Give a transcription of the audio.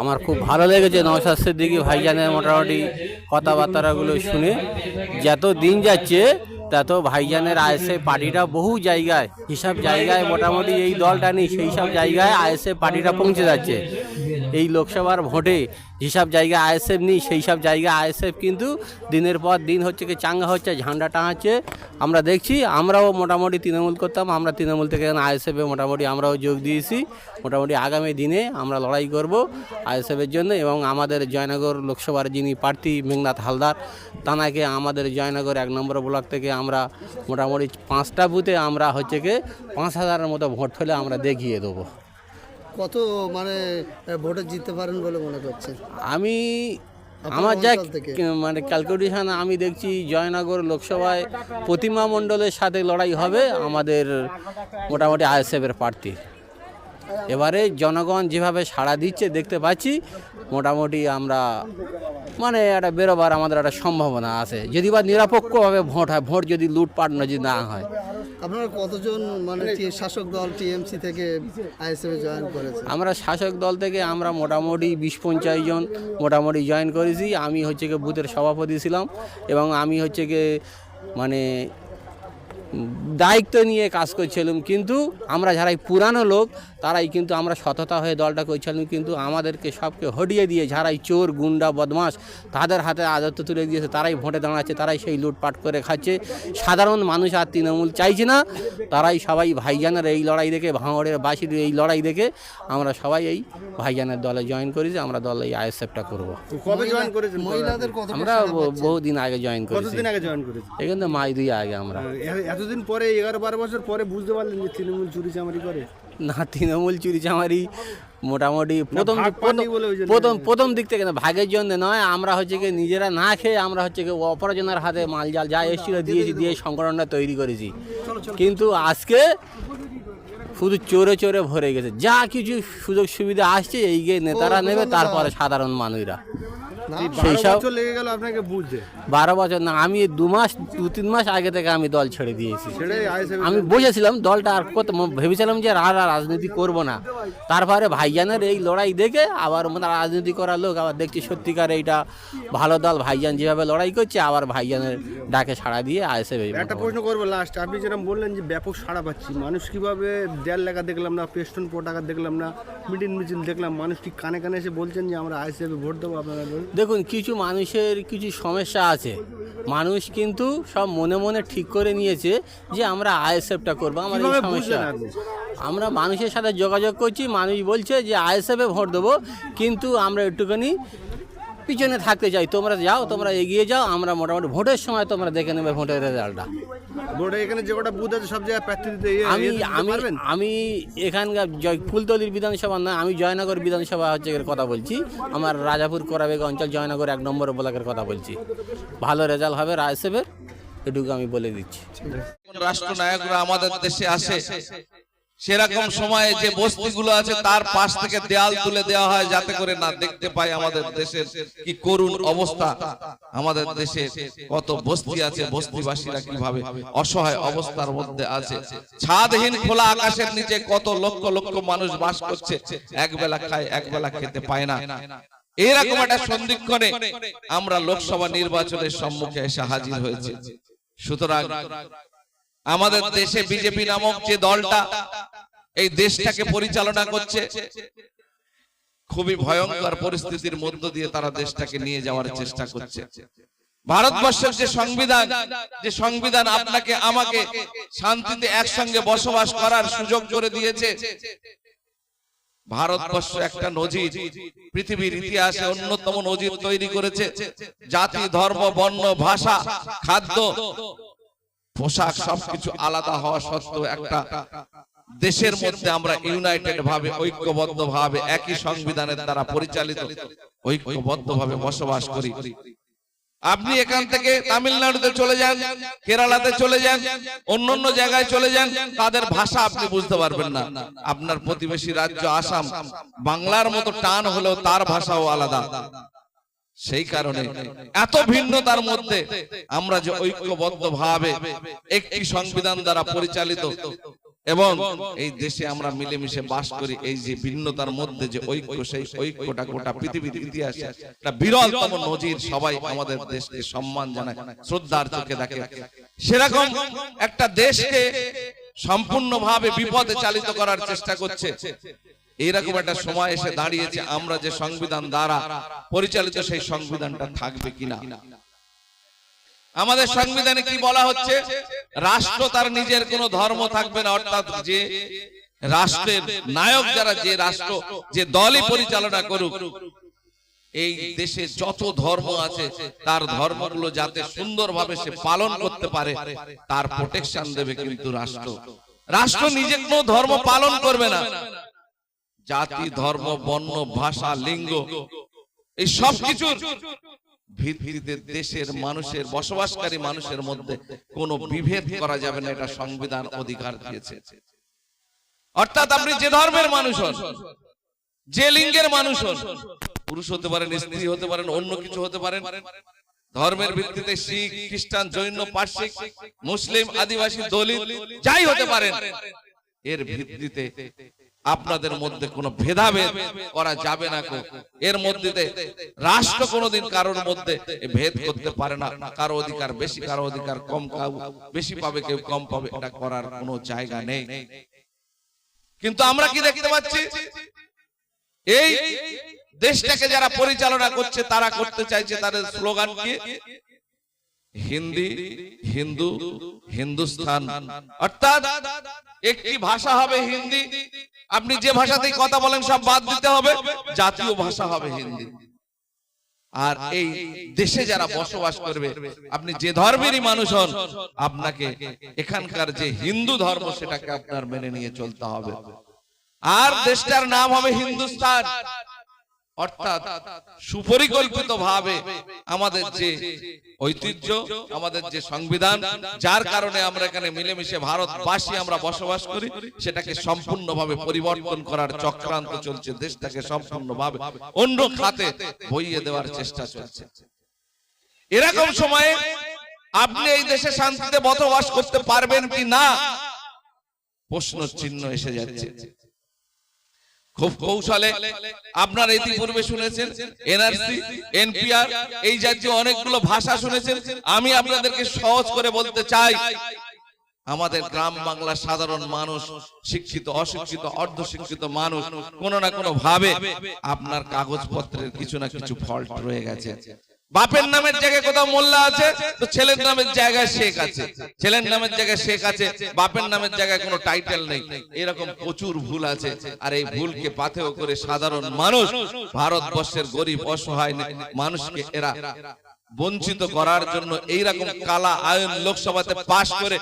আমার খুব ভালো লেগেছে নওশাদ সিদ্দিকি ভাইজানের মোটামুটি কথাবার্তাগুলো শুনে। যত দিন যাচ্ছে, তত ভাইজানের আইএসএ পার্টিটা বহু জায়গায়, হিসাব জায়গায় মোটামুটি এই দলটা নেই, সেই সব জায়গায় আইএসএ পার্টিটা পৌঁছে যাচ্ছে। এই লোকসভার ভোটে যেসব জায়গায় আইএসএফ নেই, সেই সব জায়গায় আইএসএফ কিন্তু দিনের পর দিন হচ্ছে কি চাঙ্গা হচ্ছে, ঝান্ডা টাঙাচ্ছে। আমরা দেখছি, আমরাও মোটামুটি তৃণমূল করতাম, আমরা তৃণমূল থেকে আইএসএফে মোটামুটি আমরাও যোগ দিয়েছি। মোটামুটি আগামী দিনে আমরা লড়াই করব আইএসএফের জন্য এবং আমাদের জয়নগর লোকসভার যিনি প্রার্থী মেঘনাথ হালদার, তানাকে আমাদের জয়নগর এক নম্বর ব্লক থেকে আমরা মোটামুটি পাঁচটা বুথে আমরা হচ্ছে কি পাঁচ হাজারের মতো ভোট ফেলে আমরা দেখিয়ে দেবো। কত মানে ভোটে জিততে পারেন বলে মনে করছেন আমি আমার যা মানে ক্যালকুলেশন আমি দেখছি জয়নগর লোকসভায় প্রতিমা মণ্ডলের সাথে লড়াই হবে আমাদের মোটামুটি আইএসএফের প্রার্থী। এবারে জনগণ যেভাবে সাড়া দিচ্ছে দেখতে পাচ্ছি মোটামুটি আমরা মানে একটা বেরোবার আমাদের একটা সম্ভাবনা আছে। যদি বা নিরপেক্ষভাবে ভোট হয় ভোট যদি লুটপাট যদি না হয় আপনারা কতজন মানে শাসক দল টিএমসি থেকে আইএসএফে জয়েন আমরা শাসক দল থেকে আমরা মোটামুটি বিশ পঞ্চাশ জন মোটামুটি জয়েন করেছি। আমি হচ্ছে গিয়ে বুথের সভাপতি ছিলাম এবং আমি হচ্ছে গিয়ে মানে দায়িত্ব নিয়ে কাজ করছিলাম। কিন্তু আমরা যারাই পুরানো লোক তারাই কিন্তু আমরা সততা হয়ে দলটা করছিলাম কিন্তু আমাদেরকে সবকে হটিয়ে দিয়ে যারাই চোর গুন্ডা বদমাস তাদের হাতে আদত্ত তুলে দিয়েছে তারাই ভোটে দাঁড়াচ্ছে তারাই সেই লুটপাট করে খাচ্ছে। সাধারণ মানুষ আর তৃণমূল চাইছে না তারাই সবাই ভাইজানের এই লড়াই দেখে ভাঙড়ের বাসির এই লড়াই দেখে আমরা সবাই এই ভাইজানের দলে জয়েন করেছি আমরা দল এই আইএসএফটা করব। কবে জয়েন করেছেন? আমরা বহুদিন আগে জয়েন করেছি। কতদিন আগে জয়েন করেছেন? মাই দুই আগে আমরা। এতদিন পরে এগারো বারো বছর পরে বুঝতে পারলেন যে তৃণমূল চুরি চামারি করে? না তৃণমূল চুরি চামারি মোটামুটি প্রথম প্রথম প্রথম দিক থেকে না ভাগের জন্য নয় আমরা হচ্ছে কি নিজেরা না খেয়ে আমরা হচ্ছে কি অপরজনের হাতে মাল জাল যা এসেছিল দিয়েছি দিয়ে সংগঠনটা তৈরি করেছি। কিন্তু আজকে শুধু চোরে চোরে ভরে গেছে। যা কিছু সুযোগ সুবিধা আসছে এই গিয়ে নেতারা নেবে তারপরে সাধারণ মানুষরা। সেই বারো সব বছর লেগে গেল আপনাকে বুঝতে। বারো বছর না আমি দু মাস দু তিন মাস আগে থেকে আমি দল ছেড়ে দিয়েছি। আমি বুঝেছিলাম দলটা আর কত ভেবেছিলাম যে আর আর রাজনীতি করব না। তারপরে ভাইজানের এই লড়াই দেখে আবার মানে রাজনীতি করার লোক আবার দেখছি সত্যিকার এইটা ভালো দল ভাইজান যেভাবে লড়াই করছে আবার ভাইজানের ডাকে সাড়া দিয়ে আসে একটা প্রশ্ন করব লাস্ট আপনি যেরকম বললেন যে ব্যাপক সাড়া পাচ্ছি মানুষ কীভাবে দেড় লেখা দেখলাম না পেস্টন পটাকা দেখলাম না মিটিং মিছিল দেখলাম মানুষ ঠিক কানে কানে এসে বলছেন যে আমরা আইএসএফ ভোট দেবো আপনারা। দেখুন কিছু মানুষের কিছু সমস্যা আছে। মানুষ কিন্তু সব মনে মনে ঠিক করে নিয়েছে যে আমরা আইএসএফটা করব। আমার এই সমস্যা। আমরা মানুষের সাথে যোগাযোগ করছি মানুষ বলছে যে আইএসএফে ভোট দেবো কিন্তু আমরা একটুখানি পিছনে থাকতে চাই। তোমরা যাও তোমরা এগিয়ে যাও আমরা মোটামুটি ভোটের সময় তোমরা দেখে নেবে ভোটের রেজাল্টটা। ভোটে এখানে যে কটা বুথ আছে সব জায়গায় প্রার্থী দিতে আমি আমি আমি এখানকার জয় ফুলতলির বিধানসভা না আমি জয়নগর বিধানসভা হচ্ছে এর কথা বলছি। আমার রাজাপুর কোরাবেগ অঞ্চল জয়নগর এক নম্বর ব্লকের কথা বলছি। ভালো রেজাল্ট হবে রায়সেবের এটুকু আমি বলে দিচ্ছি। রাষ্ট্রনায়করা আমাদের দেশে আসে। সেরকম সময়ে যে বস্তিগুলো আছে তার পাশ থেকে দেয়াল তুলে দেওয়া হয় যাতে করে না দেখতে পাই আমাদের দেশের কি করুণ অবস্থা। আমাদের দেশে কত বস্তি আছে বস্তিবাসীরা কীভাবে অসহায় অবস্থার মধ্যে আছে। ছাদহীন খোলা আকাশের নিচে কত লক্ষ লক্ষ মানুষ বাস করছে একবেলা খায় একবেলা খেতে পায় না। এরকম একটা সন্ধিক্ষণে আমরা লোকসভা নির্বাচনের সম্মুখে এসে হাজির হয়েছে। সুতরাং আমাদের দেশে বিজেপি নামক যে দলটা এই দেশটাকে পরিচালনা করছে খুবই ভয়ঙ্কর পরিস্থিতির মধ্য দিয়ে তারা দেশটাকে নিয়ে যাওয়ার চেষ্টা করছে। ভারতবর্ষের যে সংবিধান যে সংবিধান আপনাকে আমাকে শান্তিতে একসঙ্গে বসবাস করার সুযোগ করে দিয়েছে। ভারতবর্ষ একটা নজির পৃথিবীর ইতিহাসে অন্যতম নজির তৈরি করেছে। জাতি ধর্ম বর্ণ ভাষা খাদ্য পোশাক সবকিছু আলাদা হওয়া সত্ত্বেও একটা দেশের মধ্যে আমরা ইউনাইটেড ভাবে ঐক্যবদ্ধ ভাবে একই সংবিধানের দ্বারা পরিচালিত ঐক্যবদ্ধ ভাবে বসবাস করি। আপনি এখান থেকে তামিলনাড়ুতে চলে যান, কেরালাতে চলে যান অন্য অন্য জায়গায় চলে যান, তাদের ভাষা আপনি বুঝতে পারবেন না। আপনার প্রতিবেশী রাজ্য আসাম, বাংলার মতো টান হলেও তার ভাষাও আলাদা। সেই কারণে এত ভিন্নতার মধ্যে আমরা যে ঐক্যবদ্ধ ভাবে একটি সংবিধান দ্বারা পরিচালিত এবং এই দেশে আমরা মিলেমিশে বাস করি এই যে ভিন্নতার মধ্যে যে ঐক্য সেই ঐক্যটা গোটা পৃথিবীর ইতিহাসে একটা বিরলতম নজির সবাই আমাদের দেশকে সম্মান জানায় শ্রদ্ধার চোখে দেখে। সেরকম একটা দেশকে সম্পূর্ণভাবে বিপদে চালিত করার চেষ্টা করছে। এইরকম একটা সময় এসে দাঁড়িয়েছে আমরা যে সংবিধান দ্বারা পরিচালিত সেই সংবিধানটা থাকবে কিনা? আমাদের সংবিধানে কি বলা হচ্ছে? রাষ্ট্র তার নিজের কোনো ধর্ম থাকবে না অর্থাৎ যে রাষ্ট্রের নায়ক যারা যে রাষ্ট্র যে দলই পরিচালনা করুক এই দেশে যত ধর্ম আছে তার ধর্মগুলো যাতে সুন্দরভাবে সে পালন করতে পারে তার প্রোটেকশন দেবে কিন্তু রাষ্ট্র। রাষ্ট্র। নিজে কোনো ধর্ম পালন করবে না। জাতি ধর্ম বর্ণ ভাষা লিঙ্গ এই সব কিছুর ভিত্তিতে দেশের মানুষের বসবাসকারী মানুষের মধ্যে কোনো বিভেদ করা যাবে না এটা সংবিধান অধিকার দিয়েছে। অর্থাৎ আপনি যে ধর্মের মানুষ হন যে লিঙ্গের মানুষ হন পুরুষ হতে পারেন স্ত্রী হতে পারেন অন্য কিছু হতে পারেন ধর্মের ভিত্তিতে শিখ খ্রিস্টান জৈন পার্শ্বিক মুসলিম আদিবাসী দলিত যাই হতে পারেন। এর ভিত্তিতে আপনাদের মধ্যে কোনো ভেদাভেদ করা যাবে না কো। এর মধ্যে রাষ্ট্র কোনোদিন কারোর মধ্যে ভেদ করতে পারে না। কারও অধিকার বেশি, কারও অধিকার কম, কাউ বেশি পাবে, কেউ কম পাবে, এটা করার কোনো জায়গা নেই। কিন্তু আমরা কি দেখতে পাচ্ছি? এই দেশটাকে যারা পরিচালনা করছে, তারা করতে চাইছে তাদের স্লোগান কি? হিন্দি, হিন্দু হিন্দুস্তান অর্থাৎ একটি ভাষা হবে হিন্দি আপনি যে ভাষাতেই কথা বলেন সব বাদ দিতে হবে। জাতীয় ভাষা হবে হিন্দি। আর এই দেশে যারা বসবাস করবে আপনি যে ধর্মেরই মানুষ হন আপনাকে এখানকার যে হিন্দু ধর্ম সেটাকে আপনার মেনে নিয়ে চলতে হবে। আর দেশটার নাম হবে হিন্দুস্তান। অর্থাৎ সুপরিকল্পিত ভাবে আমাদের যে ঐতিহ্য, আমাদের যে সংবিধান, যার কারণে আমরা এখানে মিলেমিশে ভারতবাসী আমরা বসবাস করি, সেটাকে সম্পূর্ণভাবে পরিবর্তন করার চক্রান্ত চলছে, দেশটাকে সম্পূর্ণভাবে অন্য খাতে বইয়ে দেওয়ার চেষ্টা চলছে। এরকম সময়ে আপনি এই দেশে শান্তিতে বসবাস করতে পারবেন কি না? প্রশ্ন চিহ্ন এসে যাচ্ছে। খুব কৌশলে আপনারা ইতিপূর্বে শুনেছেন, এনআরসি, এনপিআর, এই জাতীয় অনেকগুলো ভাষা শুনেছেন। আমি আপনাদেরকে সহজ করে বলতে চাই, আমাদের গ্রাম বাংলার সাধারণ মানুষ, শিক্ষিত, অশিক্ষিত অর্ধ শিক্ষিত মানুষ, কোনো না কোনো ভাবে আপনার কাগজপত্রের কিছু না কিছু ফল্ট রয়ে গেছে। বাপের নামের জায়গায় কোথাও মোল্লা আছে? তো ছেলের নামের জায়গায় শেখ আছে। ছেলের নামের জায়গায় শেখ আছে। বাপের নামের জায়গায় কোনো টাইটেল নেই। এরকম প্রচুর ভুল আছে। আর এই ভুলকে পাথেও করে সাধারণ মানুষ ভারতবর্ষের গরিব অসহায় মানুষকে এরা বঞ্চিত করার জন্য এইরকম কালা আইন লোকসভাতে পাশ করে